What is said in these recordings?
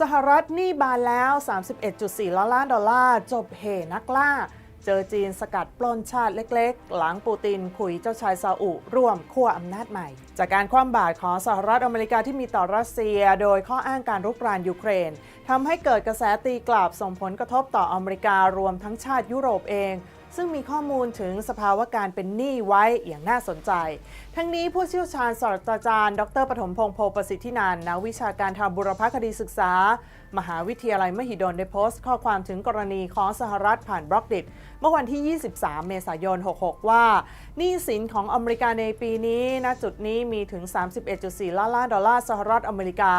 สหรัฐหนี้บานแล้ว 31.4 ล้านล้านดอลลาร์ จบเหนักล่า เจอจีนสกัดปล้นชาติเล็กๆ หลังปูตินคุยเจ้าชายซาอุร่วมขั้วอำนาจใหม่ จากการคว่ำบาตรของสหรัฐอเมริกาที่มีต่อรัสเซีย โดยข้ออ้างการรุกรานยูเครนทำให้เกิดกระแสตีกลับส่งผลกระทบต่ออเมริการวมทั้งชาติยุโรปเอง ซึ่งมีข้อมูลถึงสภาวะการเป็นหนี้ไว้อย่างน่าสนใจ ทั้งนี้ผู้เชี่ยวชาญศาสตราจารย์ ดรปฐมพงษ์โพประสิทธินันนักวิชาการทางบุรพคดีศึกษา มหาวิทยาลัยมหิดลได้โพสต์ ข้อความถึงกรณีของสหรัฐผ่านบล็อกดิเมื่อวันที่ 23 เมษายน 66 ว่าหนี้สินของอเมริกาในปีนี้ณจุดนี้มีถึง 31.4 ล้านล้านดอลลาร์สหรัฐอเมริกา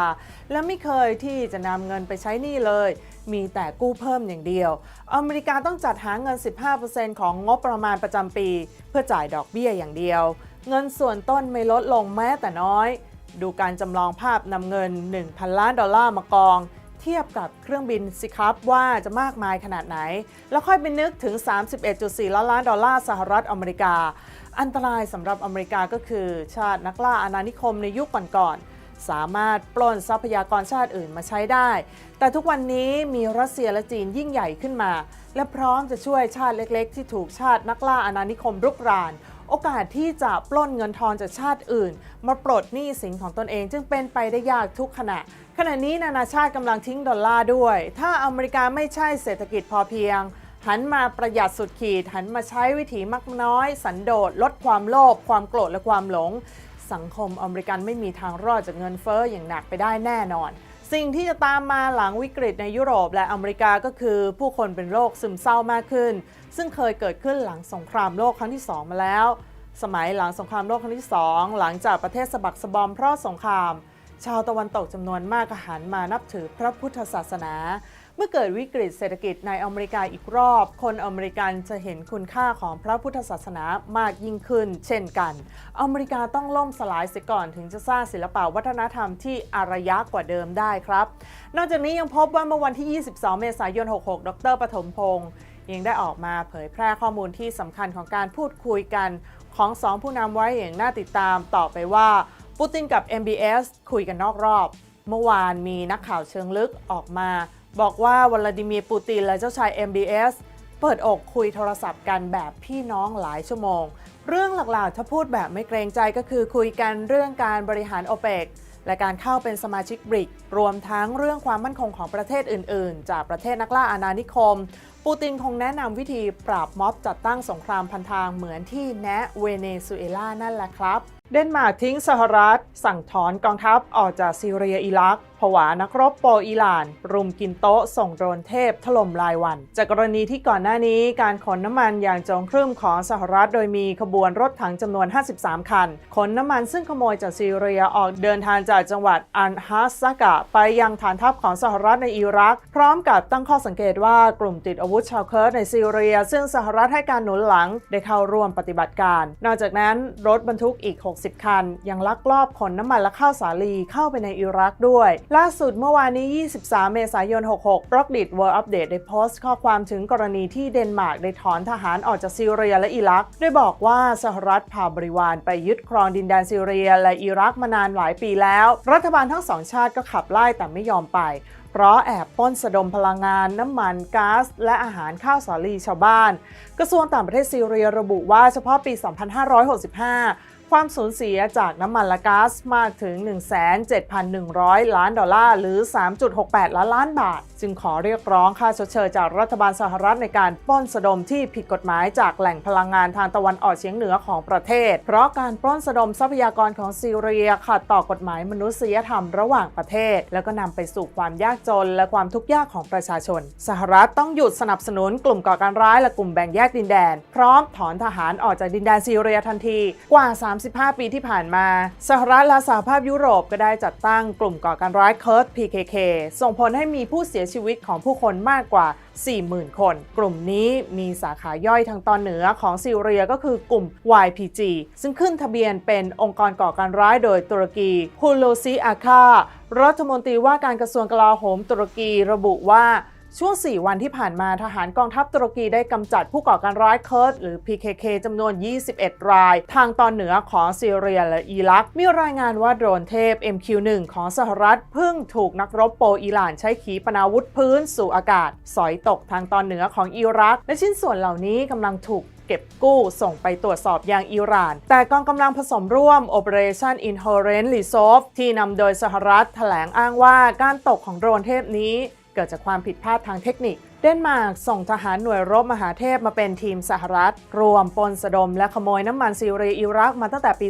และไม่เคยที่จะนำเงินไปใช้หนี้เลย มีแต่กู้เพิ่มอย่างเดียว อเมริกาต้องจัดหาเงิน 15%ของงบประมาณประจำปี เพื่อจ่ายดอกเบี้ยอย่างเดียว เงินส่วนต้นไม่ลดลงแม้แต่น้อย ดูการจำลองภาพนำเงิน 1,000 ล้านดอลลาร์มากอง เทียบกับเครื่องบินสิครับว่าจะมากมายขนาดไหน แล้วค่อยไปนึกถึง 31.4 ล้านล้านดอลลาร์สหรัฐอเมริกา อันตรายสำหรับอเมริกาก็คือ ชาตินักล่าอาณานิคมในยุคก่อนๆ สามารถปล้นทรัพยากรชาติอื่นมาใช้ได้ แต่ทุกวันนี้มีรัสเซียและจีนยิ่งใหญ่ขึ้นมา และพร้อมจะช่วยชาติเล็ก ๆ ที่ถูกชาตินักล่าอาณานิคมรุกราน โอกาสที่จะปล้นเงินทองจากชาติอื่น มาปลดหนี้สินของตนเองจึงเป็นไปได้ยากทุกขณะ ขณะนี้นานาชาติกำลังทิ้งดอลลาร์ด้วย ถ้าอเมริกาไม่ใช่เศรษฐกิจพอเพียงหันมาประหยัดสุดขีดหันมาใช้วิถีมักน้อย สันโดษลดความโลภความโกรธและความหลง สังคมอเมริกันไม่มีทางรอดจากเงินเฟ้ออย่างหนักไปได้แน่นอน สิ่งที่จะตามมาหลังวิกฤตในยุโรปและอเมริกาก็คือ ผู้คนเป็นโรคซึมเศร้ามากขึ้น ซึ่งเคยเกิดขึ้นหลังสงครามโลกครั้งที่ 2 มาแล้ว สมัยหลังสงครามโลกครั้งที่ 2 หลังจากประเทศสะบักสะบอมเพราะสงคราม ชาวตะวันตกจำนวนมากก็หันมานับถือพระพุทธศาสนา เมื่อเกิดวิกฤตเศรษฐกิจในอเมริกาอีกรอบ คนอเมริกันจะเห็นคุณค่าของพระพุทธศาสนามากยิ่งขึ้น เช่นกัน อเมริกาต้องล่มสลายเสียก่อนถึงจะสร้างศิลปะวัฒนธรรมที่อารยะกว่าเดิมได้ครับ นอกจากนี้ยังพบว่าเมื่อวันที่ 22 เมษายน 66 ดรปฐมพงศ์ยังได้ออกมาเผยแพร่ข้อมูลที่สำคัญของการพูดคุยกันของสองผู้นำไว้อย่างน่าติดตามต่อไปว่าปูตินกับ MBS คุยกันนอกรอบ เมื่อวานมีนักข่าวเชิงลึกออกมา บอกว่าวลาดิเมียร์ปูตินและเจ้าชาย MBS เปิดอกคุยโทรศัพท์กันแบบพี่น้องหลายชั่วโมง เรื่องหลักๆ ถ้าพูดแบบไม่เกรงใจก็คือคุยกันเรื่องการบริหารโอเปกและการเข้าเป็นสมาชิกบริก รวมทั้งเรื่องความมั่นคงของประเทศอื่น ๆ จากประเทศนักล่าอาณานิคม ปูตินคงแนะนำวิธีปราบม็อบจัดตั้งสงครามพันทางเหมือนที่แนะเวเนซุเอลานั่นแหละครับเดนมาร์กทิ้งสหรัฐ สั่งถอนกองทัพออกจากซีเรียอิรักผวานักรบโปอิหร่าน รุมกินโต๊ะส่งโดรนเทพถล่มรายวัน จากกรณีที่ก่อนหน้านี้การขนน้ำมันอย่างโจงครึ่มของสหรัฐ โดยมีขบวนรถถังจำนวน 53 คัน ขนน้ำมันซึ่งขโมยจากซีเรียออกเดินทางจากจังหวัดอันฮัสซากะ ไปยังฐานทัพของสหรัฐในอิรัก พร้อมกับตั้งข้อสังเกตว่ากลุ่มติดอาวุธชาวเคิร์ดในซีเรีย ซึ่งสหรัฐให้การหนุนหลังได้เข้าร่วมปฏิบัติการ นอกจากนั้นรถบรรทุกอีก60 คัน ยังลักลอบขนน้ำมันและข้าวสาลีเข้าไปในอิรักด้วย ล่าสุดเมื่อวานนี้ 23 เมษายน 66 b r o c k d i t World Update ได้โพสต์ข้อความถึงกรณีที่เดนมาร์กได้ถอนทหารออกจากซีเรียและอิรัก โดยบอกว่าสหรัฐพาบริวารไปยึดครองดินแดนซีเรียและอิรักมานานหลายปีแล้ว รัฐบาลทั้งสองชาติก็ขับไล่แต่ไม่ยอมไปเพราะแอบป้นสะดมพลังงาน น้ำมันก๊าซและอาหารข้าวสาลีชาวบ้าน กระทรวงต่างประเทศซีเรียระบุว่าเฉพาะปี 2565 ความสูญเสียจากน้ำมันและก๊าซมากถึง 17,100 ล้านดอลลาร์ หรือ 3.68 ล้านล้านบาท จึงขอเรียกร้องค่าชดเชยจากรัฐบาลสหรัฐในการปล้นสะดมที่ผิดกฎหมายจากแหล่งพลังงานทางตะวันออกเฉียงเหนือของประเทศ เพราะการปล้นสะดมทรัพยากรของซีเรียขัดต่อกฎหมายมนุษยธรรมระหว่างประเทศ แล้วก็นำไปสู่ความยากจนและความทุกข์ยากของประชาชน สหรัฐต้องหยุดสนับสนุนกลุ่มก่อการร้ายและกลุ่มแบ่งแยกดินแดน พร้อมถอนทหารออกจากดินแดนซีเรียทันทีกว่า35 ปีที่ผ่านมาสหรัฐและสหภาพยุโรปก็ได้จัดตั้งกลุ่มก่อการร้ายเคิร์ด PKK ส่งผลให้มีผู้เสียชีวิตของผู้คนมากกว่า 40,000 คน กลุ่มนี้มีสาขาย่อยทางตอนเหนือของซีเรียก็คือกลุ่ม YPG ซึ่งขึ้นทะเบียนเป็นองค์กรก่อการร้ายโดยตุรกีฮูโลซีอาคารัฐมนตรีว่าการกระทรวงกลาโหมตุรกีระบุว่า ช่วง 4 วันที่ผ่านมาทหารกองทัพตุรกีได้กำจัดผู้ก่อการร้ายเคิร์ดหรือ PKK จำนวน 21 ราย ทางตอนเหนือของซีเรียและอิรัก มีรายงานว่าโดรนเทพ MQ-1 ของสหรัฐเพิ่งถูกนักรบโปอิหร่านใช้ขีปนาวุธพื้นสู่อากาศ สอยตกทางตอนเหนือของอิรัก และชิ้นส่วนเหล่านี้กำลังถูกเก็บกู้ส่งไปตรวจสอบอยังอิหร่าน แต่กองกำลังผสมร่วม Operation Inherent Resolve ที่นำโดยสหรัฐแถลงอ้างว่าการตกของโดรนเทพนี้ เกิดจากความผิดพลาดทางเทคนิค เดนมาร์กส่งทหารหน่วยรบมหาเทพมาเป็นทีมสหรัฐ รวมปนสะดมและขโมยน้ำมันซีเรียอิรักมาตั้งแต่ปี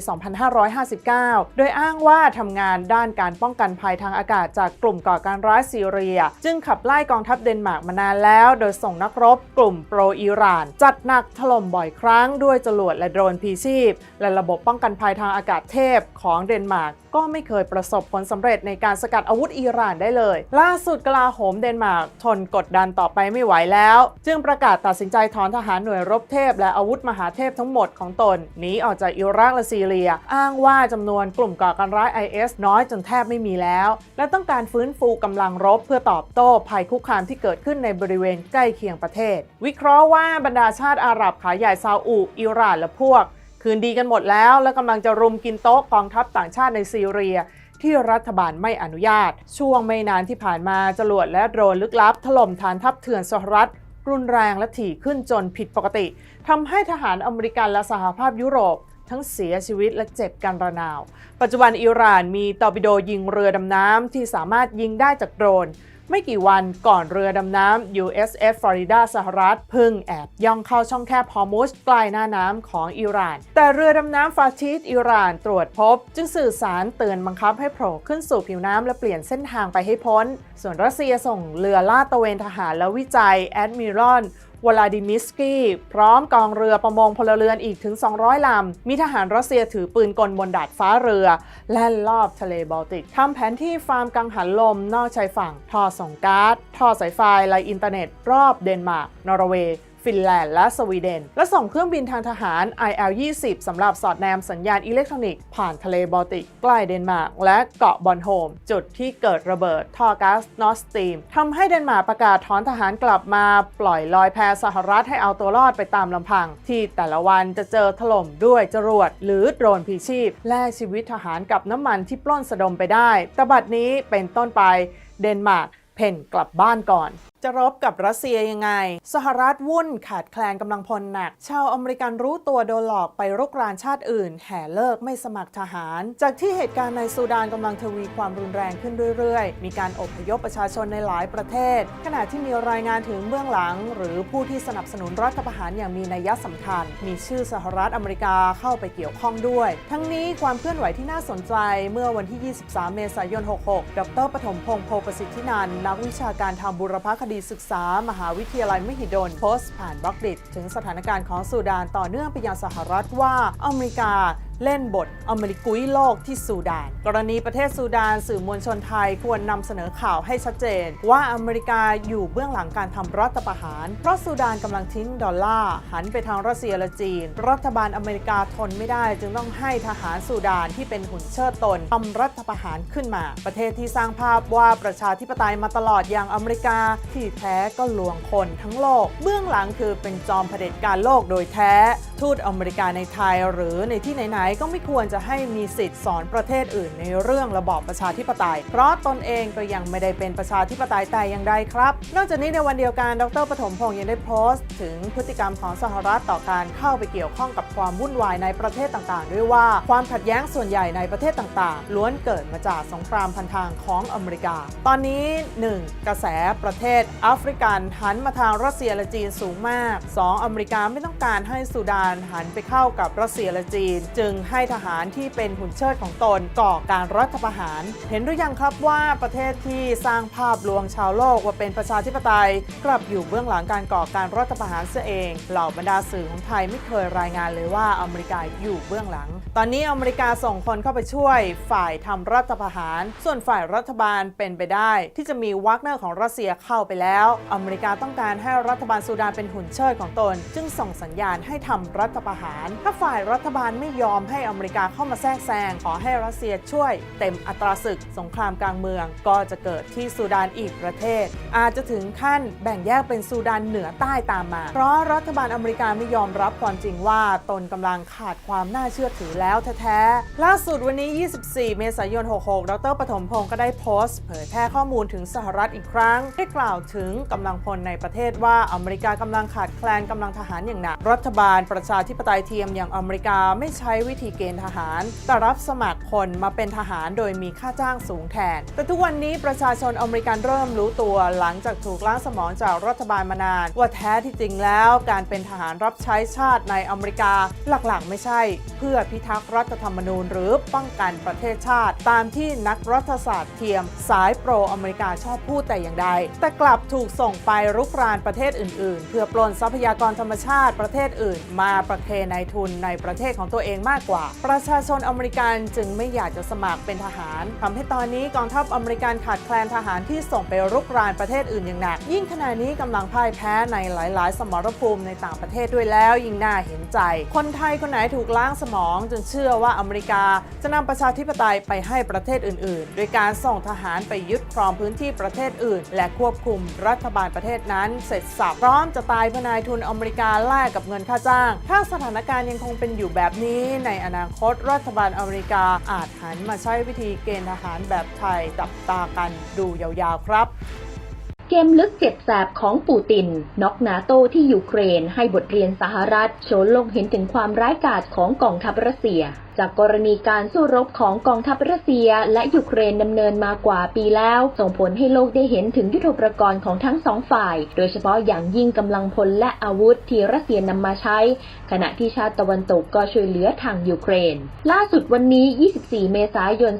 2559 โดยอ้างว่าทำงานด้านการป้องกันภัยทางอากาศจากกลุ่มก่อการร้ายซีเรีย จึงขับไล่กองทัพเดนมาร์กมานานแล้ว โดยส่งนักรบกลุ่มโปรอิหร่าน จัดหนักถล่มบ่อยครั้งด้วยจรวดและโดรนพีชีพ และระบบป้องกันภัยทางอากาศเทพของเดนมาร์กก็ไม่เคยประสบผลสำเร็จในการสกัดอาวุธอิหร่านได้เลย ล่าสุดกลาโหมเดนมาร์กทนกดดันต่อไปไม่ไหวแล้ว จึงประกาศตัดสินใจถอนทหารหน่วยรบเทพ และอาวุธมหาเทพทั้งหมดของตนหนีออกจากอิรักและซีเรีย อ้างว่าจำนวนกลุ่มก่อการร้าย IS น้อยจนแทบไม่มีแล้ว และต้องการฟื้นฟูกำลังรบเพื่อตอบโต้ภัยคุกคามที่เกิดขึ้นในบริเวณใกล้เคียงประเทศ วิเคราะห์ว่าบรรดาชาติอาหรับขาใหญ่ซาอุอิหร่านและพวก คืนดีกันหมดแล้ว และกำลังจะรุมกินโต๊ะกองทัพต่างชาติในซีเรีย ที่รัฐบาลไม่อนุญาต ช่วงไม่นานที่ผ่านมาจรวดและโดรนลึกลับ ถล่มฐานทัพเถื่อนสหรัฐ รุนแรงและถี่ขึ้นจนผิดปกติทำให้ทหารอเมริกันและสหภาพยุโรป ทั้งเสียชีวิตและเจ็บกันระนาว ปัจจุบันอิหร่านมีตอร์ปิโดยิงเรือดำน้ำที่สามารถยิงได้จากโดรน ไม่กี่วันก่อนเรือดำน้ำ USS Florida สหรัฐพึ่งแอบย่องเข้าช่องแคบฮอร์มุสใกล้หน้าน้ำของอิหร่าน แต่เรือดำน้ำฟาชิดอิหร่านตรวจพบ จึงสื่อสารเตือนบังคับให้โผล่ขึ้นสู่ผิวน้ำและเปลี่ยนเส้นทางไปให้พ้น ส่วนรัสเซียส่งเรือลาดตระเวนทหารและวิจัยแอดมิรอล วลาดิมิสกี้ พร้อมกองเรือประมงพลเรือนอีกถึง 200 ลำ มีทหารรัสเซียถือปืนกลบนดาดฟ้าเรือ แล่นรอบทะเลบอลติกทำแผนที่ฟาร์มกังหันลมนอกชายฝั่ง ท่อส่งก๊าซท่อสายไฟและอินเทอร์เน็ต รอบเดนมาร์กนอร์เวย์ ฟินแลนด์ และสวีเดน และส่งเครื่องบินทางทหาร IL-20 สำหรับสอดแนมสัญญาณอิเล็กทรอนิกส์ผ่านทะเลบอลติก ใกล้เดนมาร์ก และเกาะบอนโฮม จุดที่เกิดระเบิดท่อก๊าซนอร์สตีมทำให้เดนมาร์กประกาศถอนทหารกลับมาปล่อยลอยแพสหรัฐให้เอาตัวรอดไปตามลำพัง ที่แต่ละวันจะเจอถล่มด้วยจรวด หรือโดรนพีชีพ แลกชีวิตทหารกับน้ำมันที่ปล้นสะดมไปได้แต่บัดนี้เป็นต้นไปเดนมาร์กเพ่นกลับบ้านก่อน จะรบกับรัสเซียยังไง สหรัฐวุ่นขาดแคลนกำลังพลหนัก ชาวอเมริกันรู้ตัวโดนหลอกไปรุกรานชาติอื่น แห่เลิกไม่สมัครทหาร จากที่เหตุการณ์ในซูดานกำลังทวีความรุนแรงขึ้นเรื่อยๆ มีการอบพยพประชาชนในหลายประเทศ ขณะที่มีรายงานถึงเบื้องหลัง หรือผู้ที่สนับสนุนรัฐประหารอย่างมีนัยสำคัญ มีชื่อสหรัฐอเมริกาเข้าไปเกี่ยวข้องด้วย ทั้งนี้ความเคลื่อนไหวที่น่าสนใจเมื่อวันที่ 23 เมษายน 66 ดรปฐมพงษ์โพประสิทธินันนักวิชาการทางบุรพคดีศึกษา มหาวิทยาลัยมหิดลโพสต์ผ่านบล็อกดิตถึงสถานการณ์ของสูดานต่อเนื่องไปยังสหรัฐว่าอเมริกา เล่นบทอเมริกุยโลกที่ซูดาน กรณีประเทศซูดาน สื่อมวลชนไทยควรนำเสนอข่าวให้ชัดเจน ว่าอเมริกาอยู่เบื้องหลังการทำรัฐประหาร เพราะซูดานกำลังทิ้งดอลลาร์หันไปทางรัสเซียและจีน รัฐบาลอเมริกาทนไม่ได้ จึงต้องให้ทหารซูดานที่เป็นหุ่นเชิดตนทำรัฐประหารขึ้นมา ประเทศที่สร้างภาพว่าประชาธิปไตยมาตลอดอย่างอเมริกาที่แท้ก็ลวงคนทั้งโลก เบื้องหลังคือเป็นจอมเผด็จการโลกโดยแท้ ทูตอเมริกาในไทยหรือในที่ไหนๆก็ไม่ควรจะให้มีสิทธิ์สอนประเทศอื่นในเรื่องระบอบประชาธิปไตย เพราะตนเองก็ยังไม่ได้เป็นประชาธิปไตยแต่อย่างใดครับ นอกจากนี้ในวันเดียวกัน ดรปฐมพงศ์ยังได้โพสต์ ถึงพฤติกรรมของสหรัฐต่อการเข้าไปเกี่ยวข้องกับความวุ่นวายในประเทศต่างๆ ด้วยว่าความขัดแย้งส่วนใหญ่ในประเทศต่างๆ ล้วนเกิดมาจากสงครามพันทางของอเมริกา ตอนนี้ 1. กระแสประเทศแอฟริกันหันมาทางรัสเซียและจีนสูงมาก 2. อเมริกาไม่ต้องการให้ซูดานหันไปเข้ากับรัสเซียและจีน จึงให้ทหารที่เป็นหุ่นเชิดของตนก่อการรัฐประหาร เห็นหรือยังครับว่าประเทศที่สร้างภาพลวงชาวโลกว่าเป็นประชาธิปไตย กลับอยู่เบื้องหลังการก่อการรัฐประหารเสียเอง เหล่าบรรดาสื่อของไทยไม่เคยรายงานเลยว่าอเมริกาอยู่เบื้องหลัง ตอนนี้อเมริกาส่งคนเข้าไปช่วยฝ่ายทำรัฐประหาร ส่วนฝ่ายรัฐบาลเป็นไปได้ ที่จะมีวักเนอร์ของรัสเซียเข้าไปแล้ว อเมริกาต้องการให้รัฐบาลซูดานเป็นหุ่นเชิดของตน จึงส่งสัญญาณให้ทำรัฐประหาร ถ้าฝ่ายรัฐบาลไม่ยอมให้อเมริกาเข้ามาแทรกแซงขอให้รัสเซียช่วย เต็มอัตราศึกสงครามกลางเมือง ก็จะเกิดที่ซูดานอีกประเทศ อาจจะถึงขั้นแบ่งแยกเป็นซูดานเหนือใต้ตามมา เพราะรัฐบาลอเมริกาไม่ยอมรับความจริงว่าตนกำลังขาดความน่าเชื่อถือแล้วแท้ๆ ล่าสุดวันนี้ 24 เมษายน 66 ดรปฐมพงศ์ก็ได้โพสต์ เผยแพร่ข้อมูลถึงสหรัฐอีกครั้ง ได้กล่าวถึงกำลังพลในประเทศว่าอเมริกากำลังขาดแคลนกำลังทหารอย่างหนัก รัฐบาลประชาธิปไตยเทียมอย่างอเมริกาไม่ใช้วิธีเกณฑ์ทหาร แต่รับสมัครคนมาเป็นทหารโดยมีค่าจ้างสูงแทน แต่ทุกวันนี้ประชาชนอเมริกันเริ่มรู้ตัวหลังจากถูกล้างสมองจากรัฐบาลมานาน ว่าแท้ที่จริงแล้วการเป็นทหารรับใช้ชาติในอเมริกาหลักๆ ไม่ใช่ เพื่อพิทักษ์รัฐธรรมนูญ หรือป้องกันประเทศชาติ ตามที่นักรัฐศาสตร์เทียม สายโปรอเมริกาชอบพูดแต่อย่างใด แต่กลับถูกส่งไปรุกรานประเทศอื่น ๆ เพื่อปล้นทรัพยากรธรรมชาติประเทศอื่น มาประเคนายทุนในประเทศของตัวเองมากกว่า ประชาชนอเมริกันจึงไม่อยากจะสมัครเป็นทหารทำให้ตอนนี้กองทัพอเมริกันขาดแคลนทหารที่ส่งไปรุกรานประเทศอื่นอย่างหนัก ยิ่งขณะนี้กำลังพ่ายแพ้ในหลาย ๆ สมรภูมิในต่างประเทศด้วยแล้วยิ่งน่าเห็นใจ คนไทยคนไหนถูกล้างสมองจนเชื่อว่าอเมริกาจะนำประชาธิปไตยไปให้ประเทศอื่นๆ โดยการส่งทหารไปยึดครองพื้นที่ประเทศอื่น และควบคุมรัฐบาลประเทศนั้น เสร็จสับพร้อมจะตายเพื่อนายทุนอเมริกาแลกกับเงินค่าจ้าง ถ้าสถานการณ์ยังคงเป็นอยู่แบบนี้ ในอนาคตรัฐบาลอเมริกาอาจหันมาใช้วิธีเกณฑ์ทหารแบบไทยจับตากันดูยาวๆครับ เกมลึกเจ็บแสบของปูตินน็อกนาโตที่ยูเครนให้บทเรียนสหรัฐโชว์ลงเห็นถึงความร้ายกาจของกองทัพรัสเซีย จากกรณีการสู้รบของกองทัพรัสเซียและยูเครนดำเนินมากว่าปีแล้ว ส่งผลให้โลกได้เห็นถึงยุทธปกรณ์ของทั้งสองฝ่าย โดยเฉพาะอย่างยิ่งกำลังพลและอาวุธที่รัสเซียนำมาใช้ ขณะที่ชาติตะวันตกก็ช่วยเหลือทางยูเครน ล่าสุดวันนี้ 24 เมษายน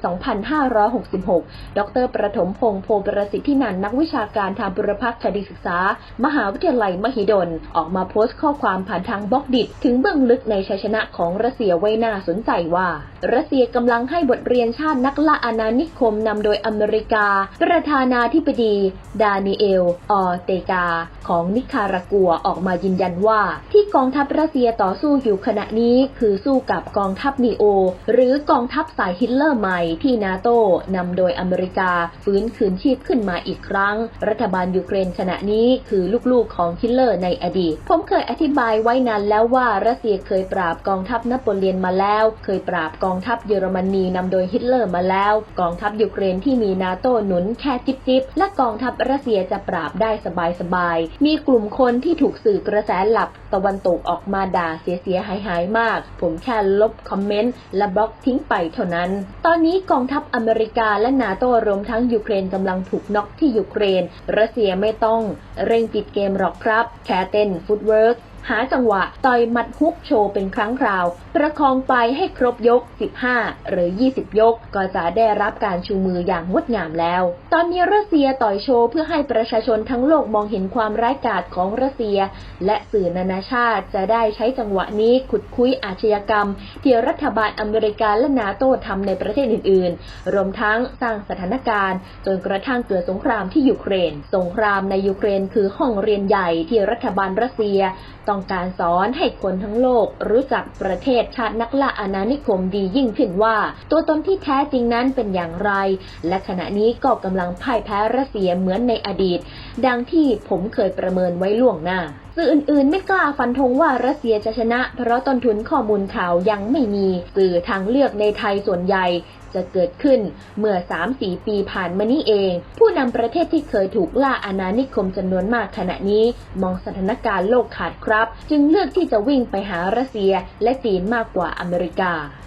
2566 ดร ประถมพงษ์โพประสิทธินันนักวิชาการทางบุรพักษ์คดีศึกษา มหาวิทยาลัยมหิดล ออกมาโพสต์ข้อความผ่านทางบล็อกดิตถึงเบื้องลึกในชัยชนะของรัสเซียไว้น่าสนใจว่า รัสเซียกำลังให้บทเรียนชาตินักล่าอาณานิคมนำโดยอเมริกา ประธานาธิบดี ดานิเอล ออเตกา ของนิคารากัวออกมายืนยันว่า ที่กองทัพรัสเซียต่อสู้อยู่ขณะนี้คือสู้กับกองทัพนีโอ หรือกองทัพสายฮิตเลอร์ใหม่ที่นาโตนำโดยอเมริกาฟื้นคืนชีพขึ้นมาอีกครั้งรัฐบาลยูเครนขณะนี้คือลูกๆของฮิตเลอร์ในอดีต ผมเคยอธิบายไว้นานแล้วว่ารัสเซียเคยปราบกองทัพนโปเลียนมาแล้ว เคยปราบกองทัพเยอรมนีนำโดยฮิตเลอร์มาแล้ว กองทัพยูเครนที่มีนาโตหนุนแค่จิบจิบๆและกองทัพรัสเซียจะปราบได้สบายๆมีกลุ่มคนที่ถูกสื่อกระแสหลับตะวันตกออกมาด่าเสียๆหายๆมาก ผมแค่ลบคอมเมนต์และบล็อกทิ้งไปเท่านั้น ตอนนี้กองทัพอเมริกาและนาโตรวมทั้งยูเครนกำลังถูกน็อกที่ยูเครนรัสเซียไม่ต้องเร่งปิดเกมหรอกครับ แค่เต้นฟุตเวิร์ก หาจังหวะต่อยมัดฮุกโชว์เป็นครั้งคราว ประคองไปให้ครบยก 15 หรือ 20 ยก ก็จะได้รับการชูมืออย่างงดงามแล้ว ตอนนี้รัสเซียต่อยโชว์เพื่อให้ประชาชนทั้งโลกมองเห็นความร้ายกาจของรัสเซีย และสื่อนานาชาติจะได้ใช้จังหวะนี้ขุดคุยอาชญากรรม ที่รัฐบาลอเมริกาและนาโต้ทำในประเทศอื่น ๆ รวมทั้งสร้างสถานการณ์ จนกระทั่งเกิดสงครามที่ยูเครน สงครามในยูเครนคือห้องเรียนใหญ่ที่รัฐบาลรัสเซียต้องต้องการสอนให้คนทั้งโลกรู้จักประเทศชาตินักล่าอาณานิคมดียิ่งขึ้นว่า ตัวตนที่แท้จริงนั้นเป็นอย่างไร และขณะนี้ก็กำลังพ่ายแพ้รัสเซียเหมือนในอดีต ดังที่ผมเคยประเมินไว้ล่วงหน้า สื่ออื่นๆ ไม่กล้าฟันธงว่ารัสเซียจะชนะ เพราะต้นทุนข้อมูลข่าวยังไม่มี สื่อทางเลือกในไทยส่วนใหญ่จะเกิดขึ้นเมื่อ 3-4 ปีผ่านมานี้เอง ผู้นำประเทศที่เคยถูกล่าอาณานิคมจำนวนมากขณะนี้ มองสถานการณ์โลกขาดครับ จึงเลือกที่จะวิ่งไปหารัสเซียและจีนมากกว่าอเมริกา